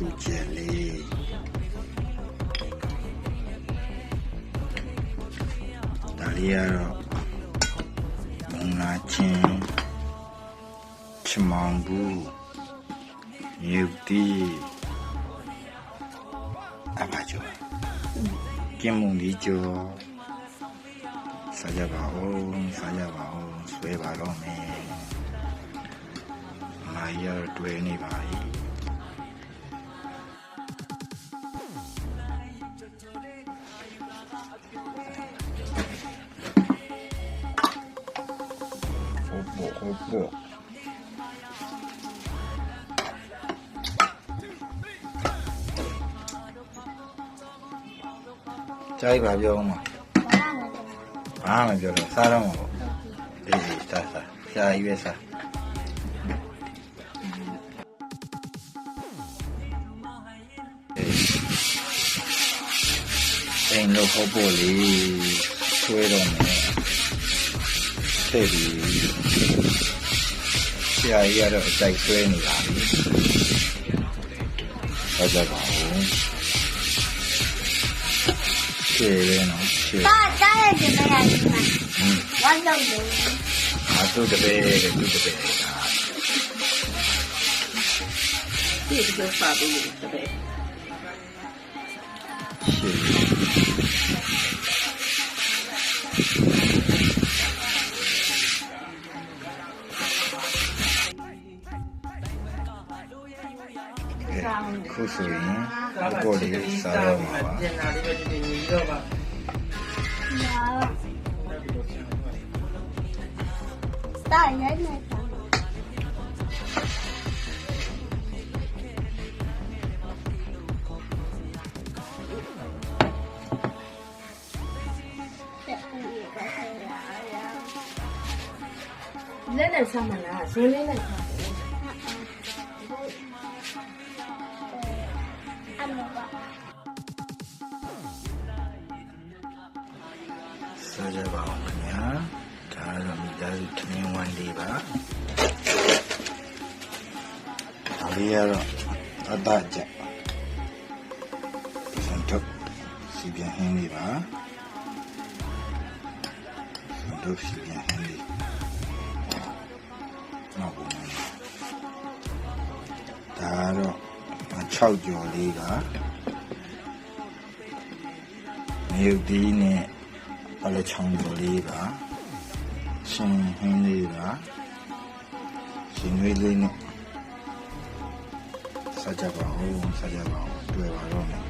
ချူကျက်လေးဒါလေးကတော့မုံလာချင်းချမောင်ဘူးမြုပ်တီအပါကျော်ကင်းမုံဒီကျော်စားကြပါဦးစားကြပါဦးဆွဲပါတော့မယ်မာရီကတော့တွေ့နေပါ 儿子。加一百就嘛。晚上了就是，三点五，一起再三，下一月三。郑州跑玻璃，吹着门。 ထည့်ပြီးဆရာကြီးကတော့အကြိုက်ဆွဲနေတာပဲဟုတ်ကြပါဘူးခြေလေးနော်ခြေပါတားရဲ့ဒီမရကြီးမှာဝမ်းလုံးလို့အတူတပဲတူတပဲဒီလိုပါဘူးတပဲခြေ ခုဆိုရင်ဒီပေါ်လေးစားတော့မှာပါပြန်လာလေးပဲဒီ အမေပါစားကြပါဦးခင်ဗျာဒါတော့မိသားစုခင်းဝမ်းလေးပါဒါလေးကတော့အတကြဆန်ထုတ်စီပြန်ဟင်းလေးပါဆန်ထုတ်စီပြန်ဟင်းလေးနောက်ဘူးဒါတော့ 6ကြော်လေးကမြုပ်ဒီနဲ့အလဲချောင်းတော်လေးပါရှင်ဟင်းလေးပါရှင်ရွေးလေးနဲ့စကြပါဦးစကြပါဦးတွေ့ပါတော့မယ်